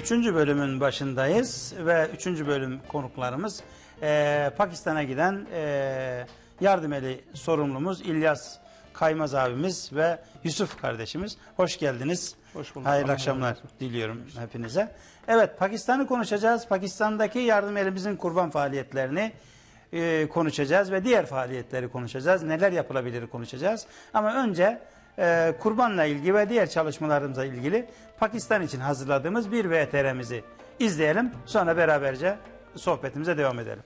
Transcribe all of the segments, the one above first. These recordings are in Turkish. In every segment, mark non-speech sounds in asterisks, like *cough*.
Üçüncü bölümün başındayız ve üçüncü bölüm konuklarımız eee, Pakistan'a giden eee yardım eli sorumlumuz İlyas Kaymaz abimiz ve Yusuf kardeşimiz. Hoş geldiniz. Hoş bulduk. Hayırlı akşamlar diliyorum hepinize. Evet Pakistan'ı konuşacağız. Pakistan'daki yardım elimizin kurban faaliyetlerini eee, konuşacağız ve diğer faaliyetleri konuşacağız. Neler yapılabilir konuşacağız. Ama önce eee, kurbanla ilgili ve diğer çalışmalarımıza ilgili Pakistan için hazırladığımız bir VTR'mizi izleyelim. Sonra beraberce sohbetimize devam edelim.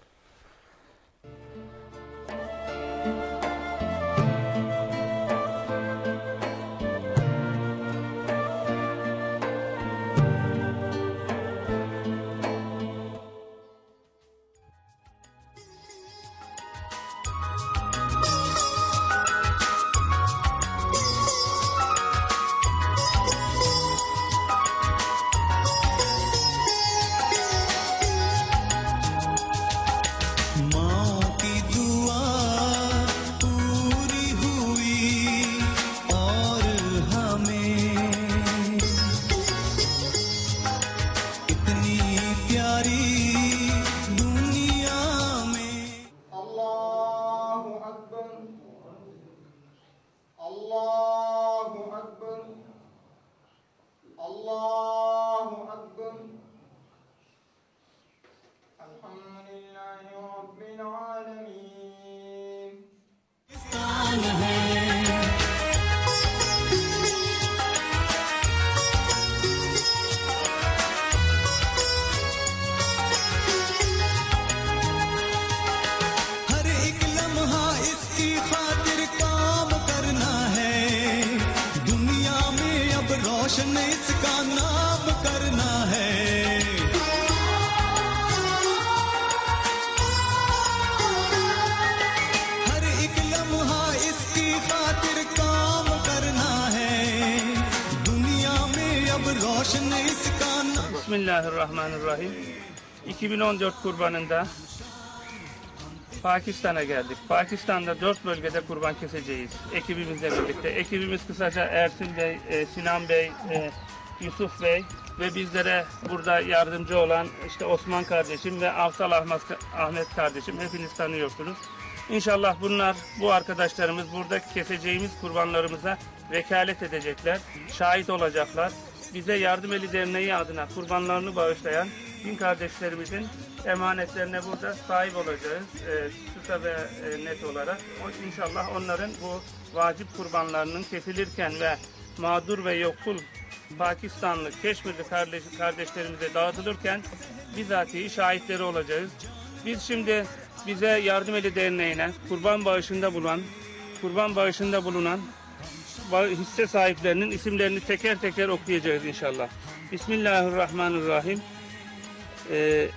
Bismillahirrahmanirrahim. 2014 kurbanında Pakistan'a geldik. Pakistan'da dört bölgede kurban keseceğiz. Ekibimizle birlikte. Ekibimiz kısaca Ersin Bey, e, Sinan Bey, e, Yusuf Bey ve bizlere burada yardımcı olan işte Osman kardeşim ve Afsal Ahmet, kardeşim hepiniz tanıyorsunuz. İnşallah bunlar, bu arkadaşlarımız burada keseceğimiz kurbanlarımıza vekalet edecekler, şahit olacaklar. Bize Yardım Eli Derneği adına kurbanlarını bağışlayan din kardeşlerimizin emanetlerine burada sahip olacağız. E, kısa ve e, net olarak. O, inşallah onların bu vacip kurbanlarının kesilirken ve mağdur ve yoksul Pakistanlı, Keşmirli kardeş, kardeşlerimize dağıtılırken bizatihi şahitleri olacağız. Biz şimdi bize Yardım Eli Derneği'ne kurban bağışında bulunan, kurban bağışında bulunan hisse sahiplerinin isimlerini teker teker okuyacağız inşallah. Bismillahirrahmanirrahim. Ee,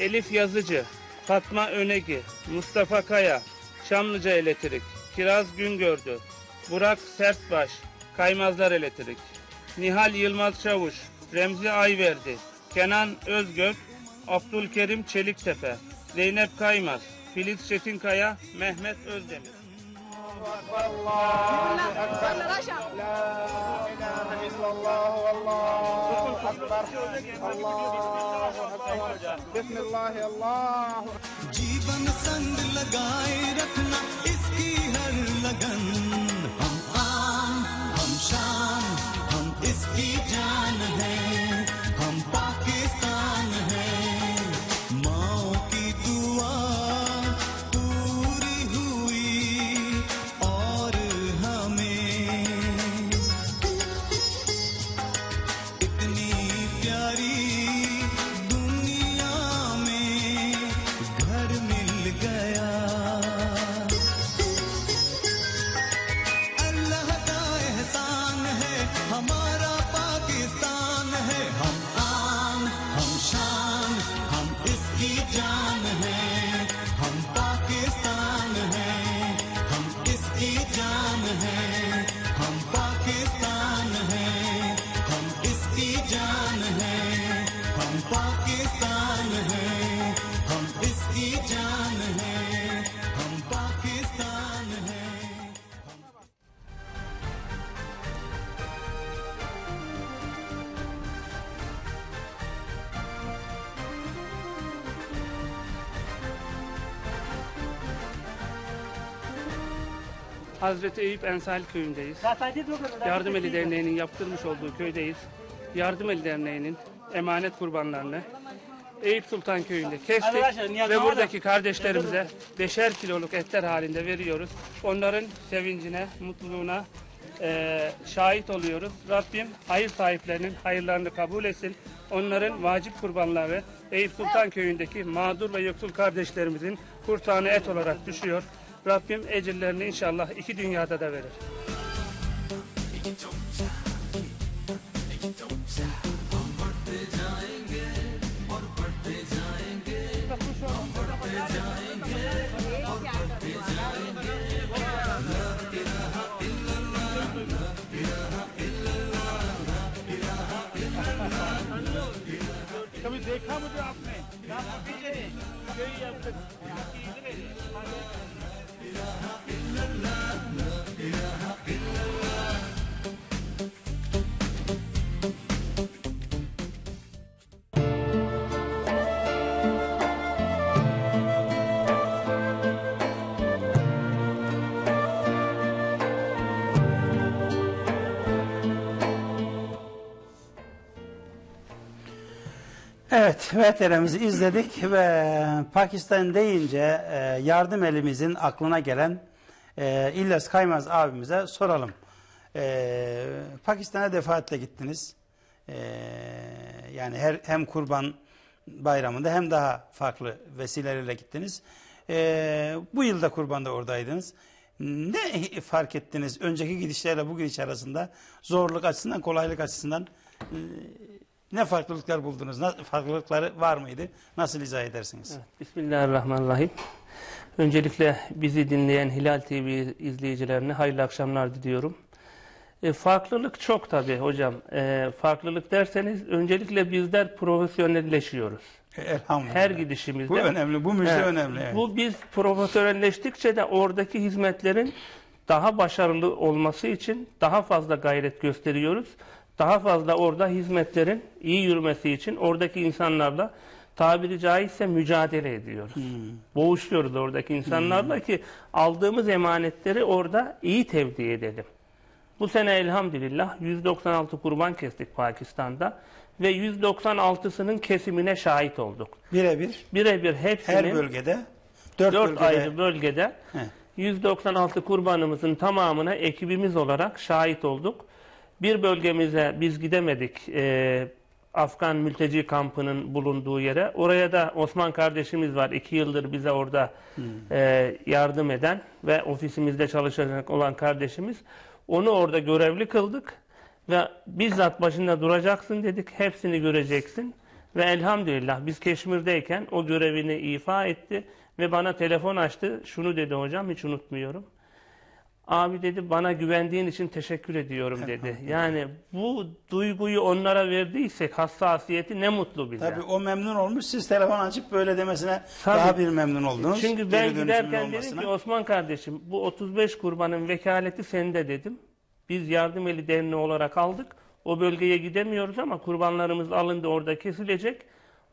Elif Yazıcı, Fatma Önegi, Mustafa Kaya, Çamlıca Elektrik, Kiraz Güngördü, Burak Sertbaş, Kaymazlar Elektrik, Nihal Yılmaz Çavuş, Remzi Ayverdi, Kenan Özgök, Abdülkerim Çeliktepe, Zeynep Kaymaz, Filiz Çetinkaya, Mehmet Özdemir. بسم الله الله जीवन संग लगाए रखना इसकी हर लगन हम आन हम शान हम इसकी जान Hazreti Eyüp Ensal köyündeyiz. Yardım Eli Derneği'nin yaptırmış olduğu köydeyiz. Yardım Eli Derneği'nin emanet kurbanlarını Eyüp Sultan köyünde kestik ve buradaki kardeşlerimize beşer kiloluk etler halinde veriyoruz. Onların sevincine, mutluluğuna eee, şahit oluyoruz. Rabbim hayır sahiplerinin hayırlarını kabul etsin. Onların vacip kurbanları Eyüp Sultan köyündeki mağdur ve yoksul kardeşlerimizin kurtağına et olarak düşüyor. Rabbim ecirlerini inşallah iki dünyada da verir. कभी देखा मुझे आपने Evet, VTR'mizi izledik ve Pakistan deyince e, yardım elimizin aklına gelen e, İlyas Kaymaz abimize soralım. E, Pakistan'a defaatle gittiniz. Yani her, hem kurban bayramında hem daha farklı vesilelerle gittiniz. Bu yılda kurbanda oradaydınız. Ne fark ettiniz önceki gidişlerle bu gidiş arasında zorluk açısından, kolaylık açısından ne farklılıklar buldunuz? Na- Farklılıkları var mıydı? Nasıl izah edersiniz? Bismillahirrahmanirrahim. Öncelikle bizi dinleyen Hilal TV izleyicilerine hayırlı akşamlar diliyorum. E, farklılık çok tabii hocam. E, farklılık derseniz öncelikle bizler profesyonelleşiyoruz. E, Elhamdülillah. Her gidişimizde. Bu önemli, bu müjde Evet. önemli. evet. Bu biz profesyonelleştikçe de oradaki hizmetlerin daha başarılı olması için daha fazla gayret gösteriyoruz. Daha fazla orada hizmetlerin iyi yürümesi için oradaki insanlarla tabiri caizse mücadele ediyoruz. Hmm. Boğuşuyoruz oradaki insanlarla ki aldığımız emanetleri orada iyi tevdi edelim. Bu sene elhamdülillah 196 kurban kestik Pakistan'da ve 196'sının kesimine şahit olduk. Birebir Birebir hepsinin her bölgede, dört, dört bölgede ayrı bölgede He. 196 kurbanımızın tamamına ekibimiz olarak şahit olduk. Bir bölgemize biz gidemedik. Ee, Afgan mülteci kampının bulunduğu yere. Oraya da Osman kardeşimiz var. iki yıldır bize orada e, yardım eden ve ofisimizde çalışacak olan kardeşimiz. Onu orada görevli kıldık ve bizzat başında duracaksın dedik. Hepsini göreceksin. Ve elhamdülillah biz Keşmir'deyken o görevini ifa etti ve bana telefon açtı. Şunu dedi hocam hiç unutmuyorum. Abi dedi bana güvendiğin için teşekkür ediyorum dedi. Yani bu duyguyu onlara verdiysek hassasiyeti ne mutlu bize. Tabii o memnun olmuş. Siz telefon açıp böyle demesine Tabii. daha bir memnun oldunuz. Çünkü ben giderken dedim ki Osman kardeşim bu 35 kurbanın vekaleti sende dedim. Biz yardım eli derneği olarak aldık. O bölgeye gidemiyoruz ama kurbanlarımız alındı orada kesilecek.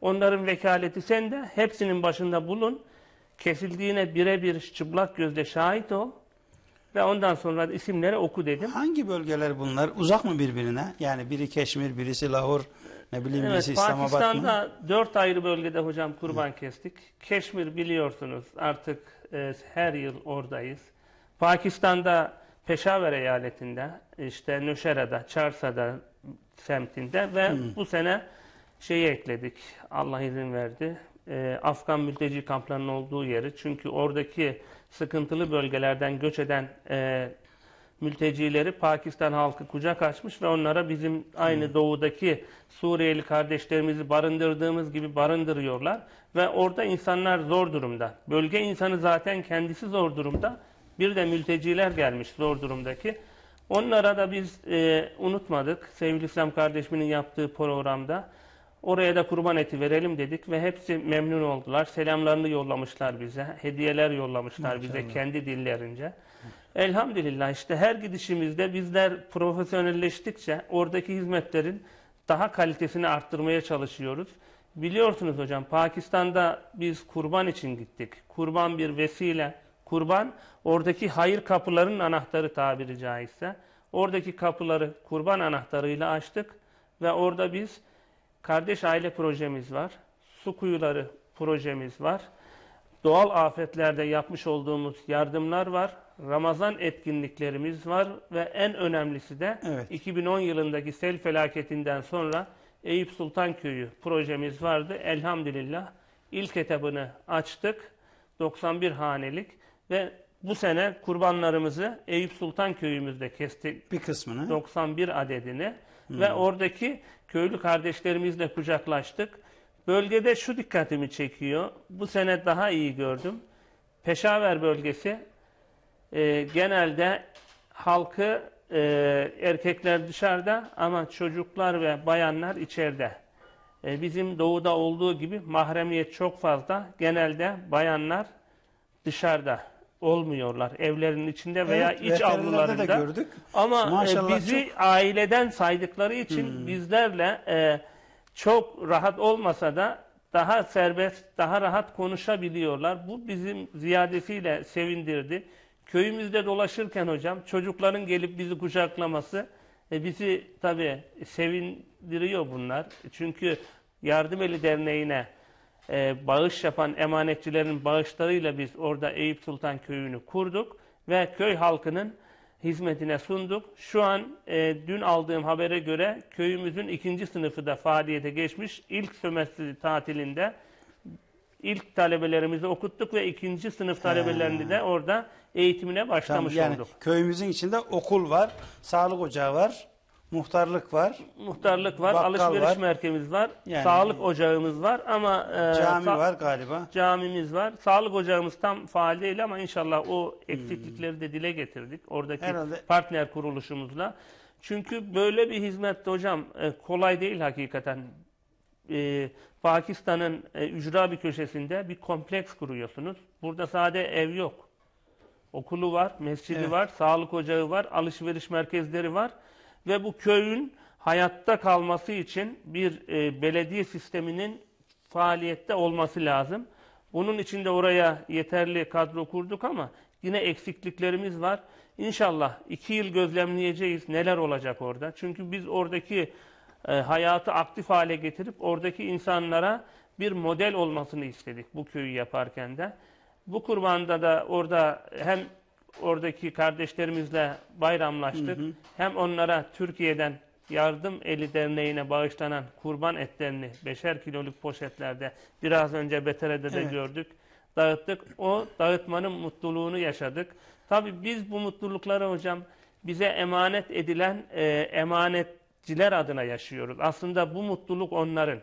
Onların vekaleti sende. Hepsinin başında bulun. Kesildiğine birebir çıplak gözle şahit ol. Ve ondan sonra isimleri oku dedim. Hangi bölgeler bunlar? Uzak mı birbirine? Yani biri Keşmir, birisi Lahor, ne bileyim birisi Evet, İslamabad mı? Pakistan'da dört ayrı bölgede hocam kurban kestik. Keşmir biliyorsunuz artık e, her yıl oradayız. Pakistan'da Peşaver eyaletinde, işte Nöşera'da, Çarsa'da semtinde ve bu sene şeyi ekledik. Allah izin verdi. E, Afgan mülteci kamplarının olduğu yeri. Çünkü oradaki sıkıntılı bölgelerden göç eden e, mültecileri Pakistan halkı kucak açmış ve onlara bizim aynı doğudaki Suriyeli kardeşlerimizi barındırdığımız gibi barındırıyorlar. Ve orada insanlar zor durumda. Bölge insanı zaten kendisi zor durumda. Bir de mülteciler gelmiş zor durumdaki. Onlara da biz e, unutmadık. Sevgili İslam kardeşimin yaptığı programda. Oraya da kurban eti verelim dedik ve hepsi memnun oldular. Selamlarını yollamışlar bize. Hediyeler yollamışlar bize kendi dillerince. Elhamdülillah işte her gidişimizde bizler profesyonelleştikçe oradaki hizmetlerin daha kalitesini arttırmaya çalışıyoruz. Biliyorsunuz hocam Pakistan'da biz kurban için gittik. Kurban bir vesile, kurban oradaki hayır kapılarının anahtarı tabiri caizse. Oradaki kapıları kurban anahtarıyla açtık ve orada biz kardeş aile projemiz var. Su kuyuları projemiz var. Doğal afetlerde yapmış olduğumuz yardımlar var. Ramazan etkinliklerimiz var ve en önemlisi de Evet. 2010 yılındaki sel felaketinden sonra Eyüp Sultan Köyü projemiz vardı. Elhamdülillah ilk etabını açtık. 91 hanelik ve bu sene kurbanlarımızı Eyüp Sultan Köyümüzde kestik. Bir kısmını. 91 adedini ve oradaki köylü kardeşlerimizle kucaklaştık. Bölgede şu dikkatimi çekiyor. Bu sene daha iyi gördüm. Peşaver bölgesi e, genelde halkı e, erkekler dışarıda ama çocuklar ve bayanlar içeride. E, bizim doğuda olduğu gibi mahremiyet çok fazla. Genelde bayanlar dışarıda olmuyorlar. Evlerin içinde veya Evet, iç avlularında. gördük. Ama e, Maşallah bizi çok- aileden saydıkları için bizlerle e, çok rahat olmasa da daha serbest, daha rahat konuşabiliyorlar. Bu bizim ziyadesiyle sevindirdi. Köyümüzde dolaşırken hocam çocukların gelip bizi kucaklaması e, bizi tabii sevindiriyor bunlar. Çünkü Yardım Eli Derneği'ne e, bağış yapan emanetçilerin bağışlarıyla biz orada Eyüp Sultan Köyü'nü kurduk ve köy halkının hizmetine sunduk. Şu an e, dün aldığım habere göre köyümüzün ikinci sınıfı da faaliyete geçmiş. İlk sömestr tatilinde ilk talebelerimizi okuttuk ve ikinci sınıf talebelerini de orada eğitimine Tamam, başlamış yani olduk. köyümüzün içinde okul var, sağlık ocağı var, muhtarlık var, Muhtarlık var, Bakkal alışveriş var. merkezimiz var, Yani- sağlık ocağımız var ama e, cami sa- var galiba. camimiz var. Sağlık ocağımız tam faal değil ama inşallah o eksiklikleri de dile getirdik. Oradaki Herhalde- partner kuruluşumuzla. Çünkü böyle bir hizmet de hocam e, kolay değil hakikaten. E, Pakistan'ın e, ücra bir köşesinde bir kompleks kuruyorsunuz. Burada sade ev yok. Okulu var, mescidi Evet. var, sağlık ocağı var, alışveriş merkezleri var. Ve bu köyün hayatta kalması için bir e, belediye sisteminin faaliyette olması lazım. Bunun için de oraya yeterli kadro kurduk ama yine eksikliklerimiz var. İnşallah iki yıl gözlemleyeceğiz neler olacak orada. Çünkü biz oradaki e, hayatı aktif hale getirip oradaki insanlara bir model olmasını istedik bu köyü yaparken de. Bu kurbanda da orada hem oradaki kardeşlerimizle bayramlaştık. Hem onlara Türkiye'den Yardım Eli Derneği'ne bağışlanan kurban etlerini beşer kiloluk poşetlerde biraz önce Betere'de de Evet. gördük. Dağıttık. O dağıtmanın mutluluğunu yaşadık. Tabii biz bu mutlulukları hocam bize emanet edilen e, emanetçiler adına yaşıyoruz. Aslında bu mutluluk onların.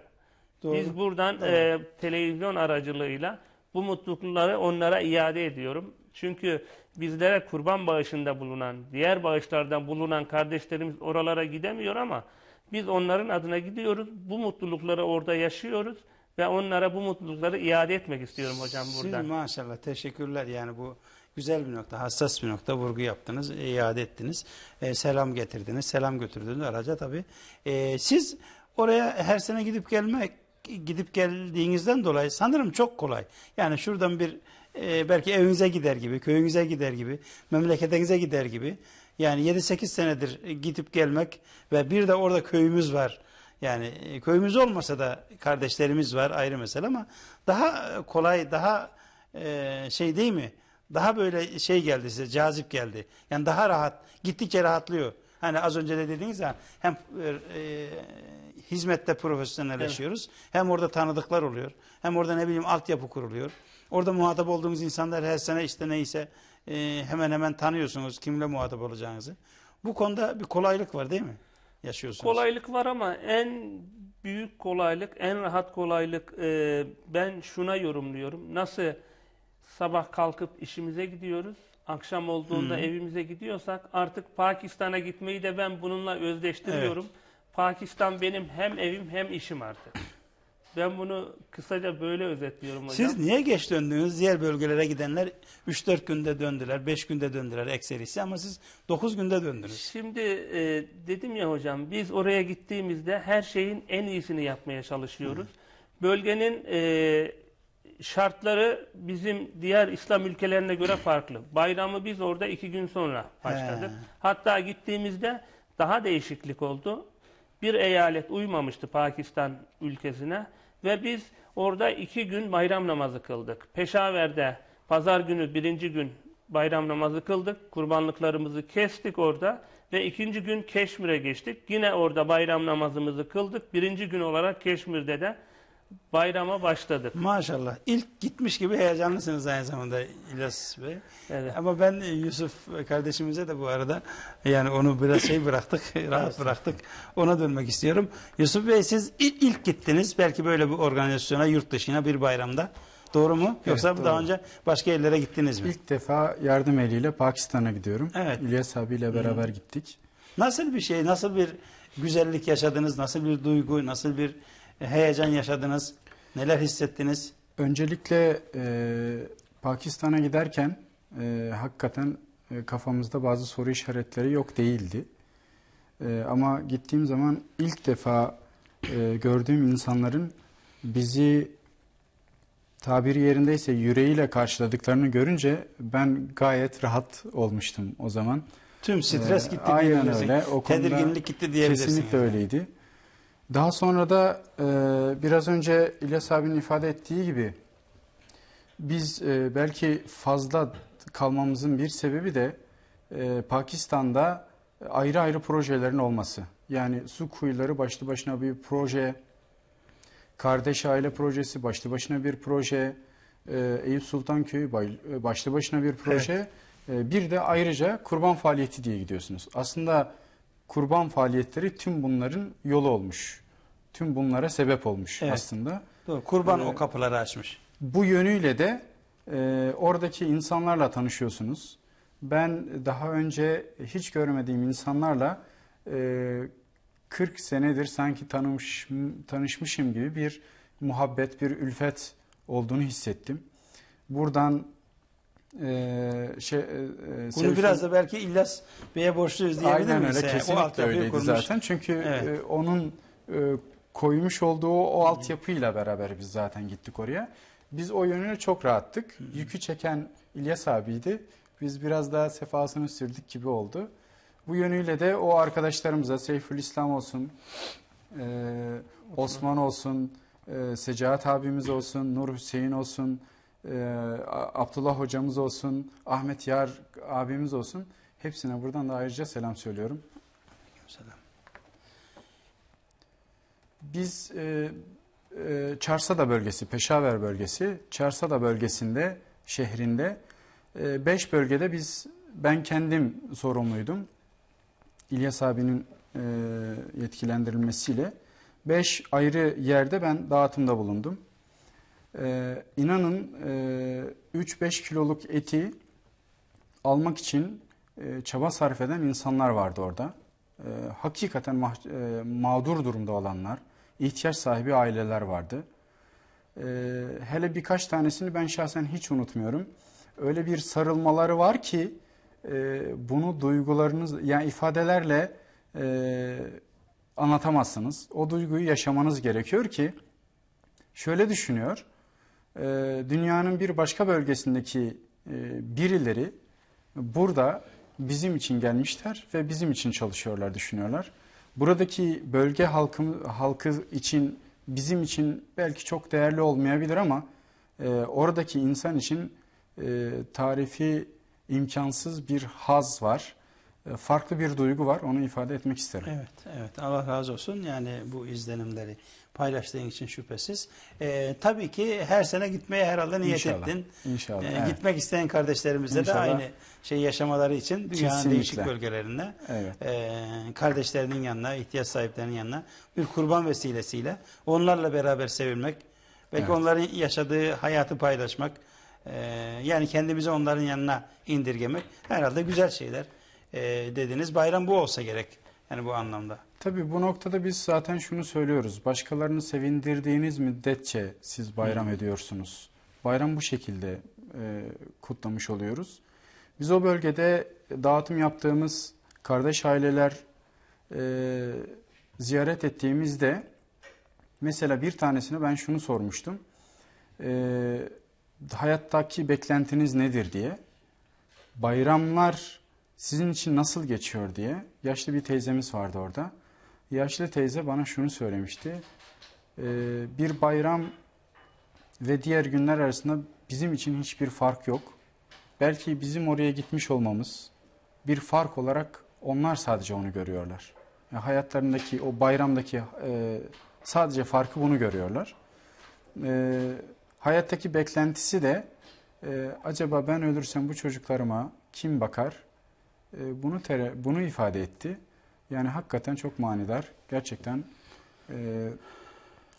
Doğru. Biz buradan e, televizyon aracılığıyla bu mutlulukları onlara iade ediyorum. Çünkü bizlere kurban bağışında bulunan, diğer bağışlardan bulunan kardeşlerimiz oralara gidemiyor ama biz onların adına gidiyoruz. Bu mutlulukları orada yaşıyoruz ve onlara bu mutlulukları iade etmek istiyorum hocam Siz buradan. maşallah teşekkürler yani bu güzel bir nokta, hassas bir nokta vurgu yaptınız, iade ettiniz, e, selam getirdiniz, selam götürdünüz araca tabii. E, siz oraya her sene gidip gelmek, gidip geldiğinizden dolayı sanırım çok kolay. Yani şuradan bir e, belki evinize gider gibi, köyünüze gider gibi, memleketinize gider gibi. Yani 7-8 senedir gidip gelmek ve bir de orada köyümüz var. Yani e, köyümüz olmasa da kardeşlerimiz var ayrı mesele ama daha kolay, daha e, şey değil mi? Daha böyle şey geldi size, cazip geldi. Yani daha rahat, gittikçe rahatlıyor. Hani az önce de dediğiniz ya hem e, e, hizmette profesyonelleşiyoruz. Hem orada tanıdıklar oluyor. Hem orada ne bileyim altyapı kuruluyor. Orada muhatap olduğumuz insanlar her sene işte neyse e, hemen hemen tanıyorsunuz kimle muhatap olacağınızı. Bu konuda bir kolaylık var değil mi? Yaşıyorsunuz. Kolaylık var ama en büyük kolaylık, en rahat kolaylık e, ben şuna yorumluyorum. Nasıl sabah kalkıp işimize gidiyoruz, akşam olduğunda evimize gidiyorsak artık Pakistan'a gitmeyi de ben bununla özdeştiriyorum. Pakistan benim hem evim hem işim artık. Ben bunu kısaca böyle özetliyorum hocam. Siz niye geç döndünüz? Diğer bölgelere gidenler 3-4 günde döndüler, 5 günde döndüler ekserisi ama siz 9 günde döndünüz. Şimdi e, dedim ya hocam biz oraya gittiğimizde her şeyin en iyisini yapmaya çalışıyoruz. Bölgenin e, şartları bizim diğer İslam ülkelerine göre farklı. Bayramı biz orada iki gün sonra başladık. He. Hatta gittiğimizde daha değişiklik oldu. Bir eyalet uymamıştı Pakistan ülkesine ve biz orada iki gün bayram namazı kıldık. Peşaver'de pazar günü birinci gün bayram namazı kıldık. Kurbanlıklarımızı kestik orada ve ikinci gün Keşmir'e geçtik. Yine orada bayram namazımızı kıldık. Birinci gün olarak Keşmir'de de bayrama başladık. Maşallah. İlk gitmiş gibi heyecanlısınız aynı zamanda İlyas Bey. Evet. Ama ben Yusuf kardeşimize de bu arada yani onu biraz şey bıraktık, *laughs* rahat bıraktık. Ona dönmek istiyorum. Yusuf Bey siz il- ilk gittiniz belki böyle bir organizasyona yurt dışına bir bayramda. Doğru mu? Yoksa doğru. daha önce başka yerlere gittiniz mi? İlk defa yardım eliyle Pakistan'a gidiyorum. Evet. İlyas abiyle beraber gittik. Nasıl bir şey, nasıl bir güzellik yaşadınız, nasıl bir duygu, nasıl bir heyecan yaşadınız, neler hissettiniz? Öncelikle e, Pakistan'a giderken e, hakikaten e, kafamızda bazı soru işaretleri yok değildi. E, ama gittiğim zaman ilk defa e, gördüğüm insanların bizi tabiri yerindeyse yüreğiyle karşıladıklarını görünce ben gayet rahat olmuştum o zaman. Tüm stres Ee, gitti aynen diyebilirsin. öyle. O Tedirginlik gitti diyebilirsin. Kesinlikle yani. öyleydi. Daha sonra da e, biraz önce İlyas abinin ifade ettiği gibi biz e, belki fazla kalmamızın bir sebebi de e, Pakistan'da ayrı ayrı projelerin olması. Yani su kuyuları başlı başına bir proje, kardeş aile projesi başlı başına bir proje, e, Eyüp Sultan Köyü e, başlı başına bir proje. E, Bir de ayrıca kurban faaliyeti diye gidiyorsunuz. Aslında kurban faaliyetleri tüm bunların yolu olmuş. Tüm bunlara sebep olmuş Evet. aslında. Doğru, kurban Ee, o kapıları açmış. Bu yönüyle de e, oradaki insanlarla tanışıyorsunuz. Ben daha önce hiç görmediğim insanlarla e, 40 senedir sanki tanımış, tanışmışım gibi bir muhabbet, bir ülfet olduğunu hissettim. Buradan e, şey, e, Bunu Seyful- biraz da belki İlyas Bey'e borçluyuz diyebilir Aynen miyiz? öyle Yani kesinlikle öyleydi kurmuş. zaten. Çünkü Evet. e, onun e, koymuş olduğu o altyapıyla beraber biz zaten gittik oraya. Biz o yönüne çok rahattık. Yükü çeken İlyas abiydi. Biz biraz daha sefasını sürdük gibi oldu. Bu yönüyle de o arkadaşlarımıza Seyfül İslam olsun, e, Osman olsun, e, Secahat abimiz olsun, Nur Hüseyin olsun, e, Abdullah hocamız olsun, Ahmet Yar abimiz olsun. Hepsine buradan da ayrıca selam söylüyorum. Selam. Biz e, e, Çarsada bölgesi, Peşaver bölgesi, Çarsada bölgesinde, şehrinde 5 bölgede biz ben kendim sorumluydum. İlyas abinin e, yetkilendirilmesiyle 5 ayrı yerde ben dağıtımda bulundum. E, inanın e, 3-5 kiloluk eti almak için e, çaba sarf eden insanlar vardı orada. E, hakikaten mah- e, mağdur durumda olanlar, ihtiyaç sahibi aileler vardı. E, hele birkaç tanesini ben şahsen hiç unutmuyorum. Öyle bir sarılmaları var ki e, bunu duygularınız, yani ifadelerle e, anlatamazsınız. O duyguyu yaşamanız gerekiyor ki şöyle düşünüyor. E, dünyanın bir başka bölgesindeki e, birileri burada bizim için gelmişler ve bizim için çalışıyorlar düşünüyorlar. Buradaki bölge halkı, halkı için bizim için belki çok değerli olmayabilir ama e, oradaki insan için e, tarifi imkansız bir haz var. E, farklı bir duygu var. Onu ifade etmek isterim. Evet, evet. Allah razı olsun. Yani bu izlenimleri paylaştığın için şüphesiz. Ee, tabii ki her sene gitmeye herhalde niyet İnşallah. ettin. İnşallah. Ee, evet. Gitmek isteyen kardeşlerimizle de İnşallah. aynı şey yaşamaları için dünyanın Kesinlikle. değişik bölgelerinde Evet. e, kardeşlerinin yanına, ihtiyaç sahiplerinin yanına bir kurban vesilesiyle onlarla beraber sevilmek, belki Evet. onların yaşadığı hayatı paylaşmak, e, yani kendimizi onların yanına indirgemek herhalde güzel şeyler e, dediniz. Bayram bu olsa gerek. Yani bu anlamda. Tabii bu noktada biz zaten şunu söylüyoruz. Başkalarını sevindirdiğiniz müddetçe siz bayram ediyorsunuz. Bayram bu şekilde e, kutlamış oluyoruz. Biz o bölgede dağıtım yaptığımız kardeş aileler e, ziyaret ettiğimizde mesela bir tanesine ben şunu sormuştum. e, hayattaki beklentiniz nedir diye. Bayramlar sizin için nasıl geçiyor diye. Yaşlı bir teyzemiz vardı orada. Yaşlı teyze bana şunu söylemişti. E, bir bayram ve diğer günler arasında bizim için hiçbir fark yok. Belki bizim oraya gitmiş olmamız bir fark olarak onlar sadece onu görüyorlar. Yani hayatlarındaki o bayramdaki e, sadece farkı bunu görüyorlar. E, hayattaki beklentisi de e, acaba ben ölürsem bu çocuklarıma kim bakar? E, bunu tere, bunu ifade etti. Yani hakikaten çok manidar. Gerçekten e,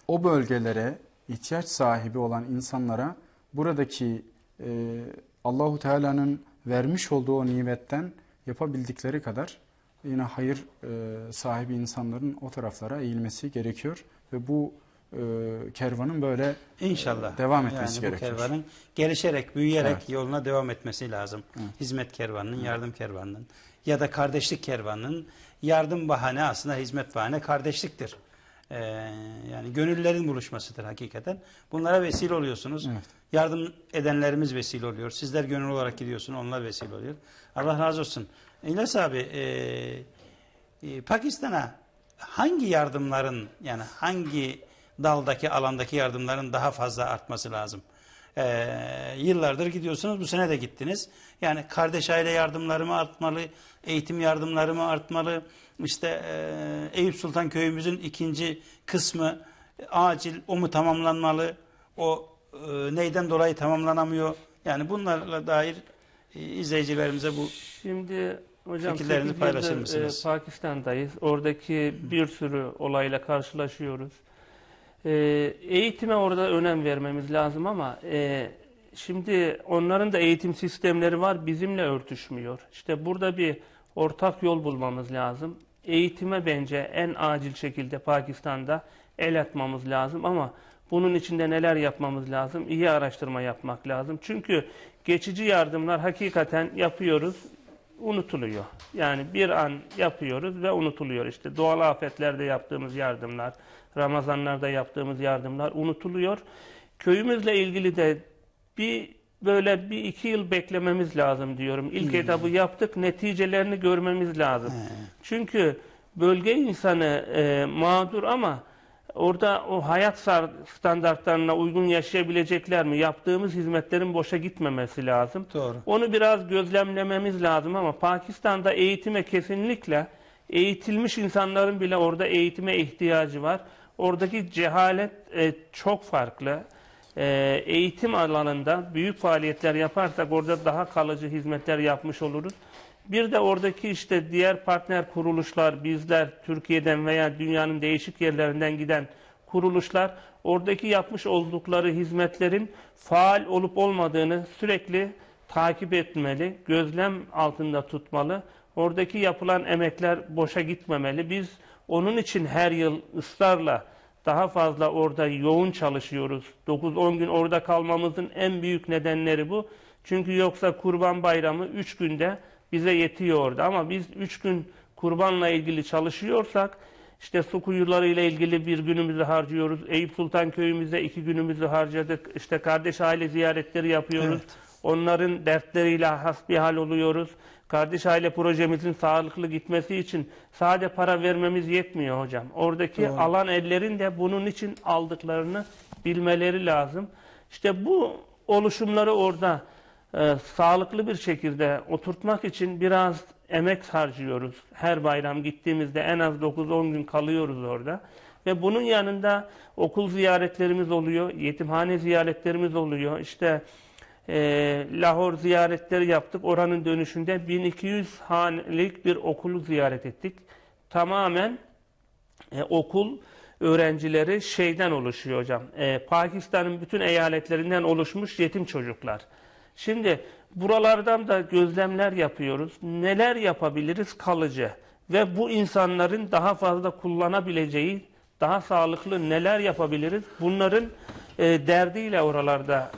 o bölgelere ihtiyaç sahibi olan insanlara buradaki e, Allahu Teala'nın vermiş olduğu o nimetten yapabildikleri kadar yine hayır e, sahibi insanların o taraflara eğilmesi gerekiyor ve bu e, kervanın böyle İnşallah. Devam etmesi yani gerekiyor. Bu kervanın gelişerek, büyüyerek Evet. yoluna devam etmesi lazım. Hizmet kervanının, yardım kervanının ya da kardeşlik kervanının yardım bahane aslında hizmet bahane kardeşliktir. Ee, yani gönüllerin buluşmasıdır hakikaten. Bunlara vesile oluyorsunuz. Evet. Yardım edenlerimiz vesile oluyor. Sizler gönül olarak gidiyorsun, onlar vesile oluyor. Allah razı olsun. İlyas abi, e, e, Pakistan'a hangi yardımların yani hangi daldaki alandaki yardımların daha fazla artması lazım? Ee, yıllardır gidiyorsunuz bu sene de gittiniz. Yani kardeş aile yardımları mı artmalı, eğitim yardımları mı artmalı? İşte e, Eyüp Sultan köyümüzün ikinci kısmı acil o mu tamamlanmalı? O e, neyden dolayı tamamlanamıyor? Yani bunlarla dair e, izleyicilerimize bu Şimdi hocam Fikirlerinizi 8 paylaşır mısınız? e, Pakistan'dayız. Oradaki bir sürü olayla karşılaşıyoruz. E, eğitime orada önem vermemiz lazım ama e, şimdi onların da eğitim sistemleri var bizimle örtüşmüyor. İşte burada bir ortak yol bulmamız lazım. Eğitime bence en acil şekilde Pakistan'da el atmamız lazım ama bunun içinde neler yapmamız lazım? İyi araştırma yapmak lazım. Çünkü geçici yardımlar hakikaten yapıyoruz, unutuluyor. Yani bir an yapıyoruz ve unutuluyor. İşte doğal afetlerde yaptığımız yardımlar, Ramazanlarda yaptığımız yardımlar unutuluyor. Köyümüzle ilgili de bir böyle bir iki yıl beklememiz lazım diyorum. İlk etabı yaptık, neticelerini görmemiz lazım. Çünkü bölge insanı e, mağdur ama orada o hayat standartlarına uygun yaşayabilecekler mi? Yaptığımız hizmetlerin boşa gitmemesi lazım. Doğru. Onu biraz gözlemlememiz lazım ama Pakistan'da eğitime kesinlikle eğitilmiş insanların bile orada eğitime ihtiyacı var. Oradaki cehalet e, çok farklı. E, eğitim alanında büyük faaliyetler yaparsak orada daha kalıcı hizmetler yapmış oluruz. Bir de oradaki işte diğer partner kuruluşlar, bizler Türkiye'den veya dünyanın değişik yerlerinden giden kuruluşlar oradaki yapmış oldukları hizmetlerin faal olup olmadığını sürekli takip etmeli, gözlem altında tutmalı. Oradaki yapılan emekler boşa gitmemeli. Biz onun için her yıl ısrarla daha fazla orada yoğun çalışıyoruz. 9-10 gün orada kalmamızın en büyük nedenleri bu. Çünkü yoksa Kurban Bayramı 3 günde bize yetiyor orada. Ama biz 3 gün kurbanla ilgili çalışıyorsak işte su kuyuları ile ilgili bir günümüzü harcıyoruz. Eyüp Sultan köyümüzde iki günümüzü harcadık. İşte kardeş aile ziyaretleri yapıyoruz. Onların dertleriyle hasbihal oluyoruz. Kardeş aile projemizin sağlıklı gitmesi için sade para vermemiz yetmiyor hocam. Oradaki alan ellerin de bunun için aldıklarını bilmeleri lazım. İşte bu oluşumları orada e, sağlıklı bir şekilde oturtmak için biraz emek harcıyoruz. Her bayram gittiğimizde en az 9-10 gün kalıyoruz orada. Ve bunun yanında okul ziyaretlerimiz oluyor, yetimhane ziyaretlerimiz oluyor. İşte e, Lahor ziyaretleri yaptık. Oranın dönüşünde 1200 hanelik bir okulu ziyaret ettik. Tamamen e, okul öğrencileri şeyden oluşuyor hocam. E, Pakistan'ın bütün eyaletlerinden oluşmuş yetim çocuklar. Şimdi buralardan da gözlemler yapıyoruz. Neler yapabiliriz kalıcı ve bu insanların daha fazla kullanabileceği daha sağlıklı neler yapabiliriz? Bunların e, derdiyle oralarda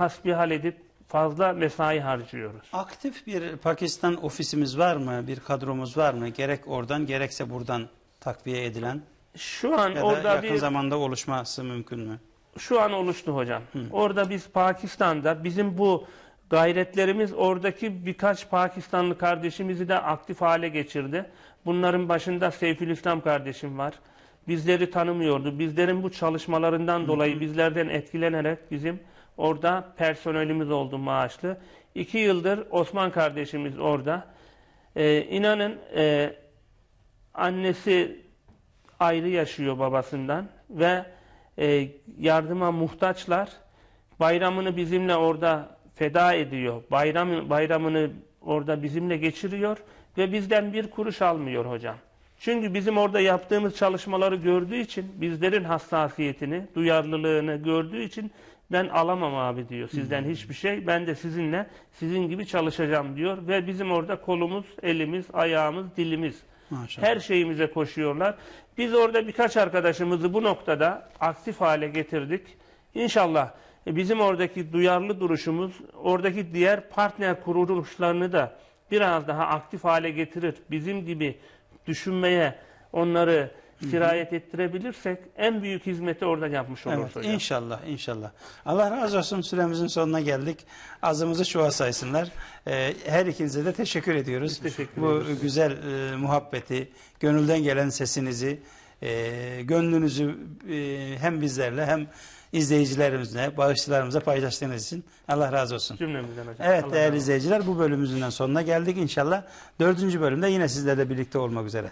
hasbihal edip fazla mesai harcıyoruz. Aktif bir Pakistan ofisimiz var mı? Bir kadromuz var mı? Gerek oradan gerekse buradan takviye edilen Şu an ya da orada yakın bir zamanda oluşması mümkün mü? şu an oluştu hocam. Orada biz Pakistan'da bizim bu gayretlerimiz oradaki birkaç Pakistanlı kardeşimizi de aktif hale geçirdi. Bunların başında Seyfülislam kardeşim var. Bizleri tanımıyordu. Bizlerin bu çalışmalarından dolayı bizlerden etkilenerek bizim orada personelimiz oldu maaşlı. İki yıldır Osman kardeşimiz orada. Ee, inanın e, annesi ayrı yaşıyor babasından ve e, yardıma muhtaçlar. Bayramını bizimle orada feda ediyor. Bayram bayramını orada bizimle geçiriyor ve bizden bir kuruş almıyor hocam. Çünkü bizim orada yaptığımız çalışmaları gördüğü için, bizlerin hassasiyetini, duyarlılığını gördüğü için ben alamam abi diyor sizden hiçbir şey. Ben de sizinle sizin gibi çalışacağım diyor ve bizim orada kolumuz, elimiz, ayağımız, dilimiz Maşallah. her şeyimize koşuyorlar. Biz orada birkaç arkadaşımızı bu noktada aktif hale getirdik. İnşallah e, bizim oradaki duyarlı duruşumuz, oradaki diğer partner kuruluşlarını da biraz daha aktif hale getirir. Bizim gibi düşünmeye onları sirayet ettirebilirsek en büyük hizmeti orada yapmış oluruz Evet, hocam. inşallah, inşallah. Allah razı olsun süremizin sonuna geldik. Azımızı çuva saysınlar. Ee, her ikinize de teşekkür ediyoruz. teşekkür Bu ederiz. güzel e, muhabbeti, gönülden gelen sesinizi, e, gönlünüzü e, hem bizlerle hem izleyicilerimizle, bağışçılarımıza paylaştığınız için Allah razı olsun. Cümlemizden hocam. Evet Allah değerli izleyiciler bu bölümümüzün sonuna geldik. İnşallah dördüncü bölümde yine sizlerle birlikte olmak üzere.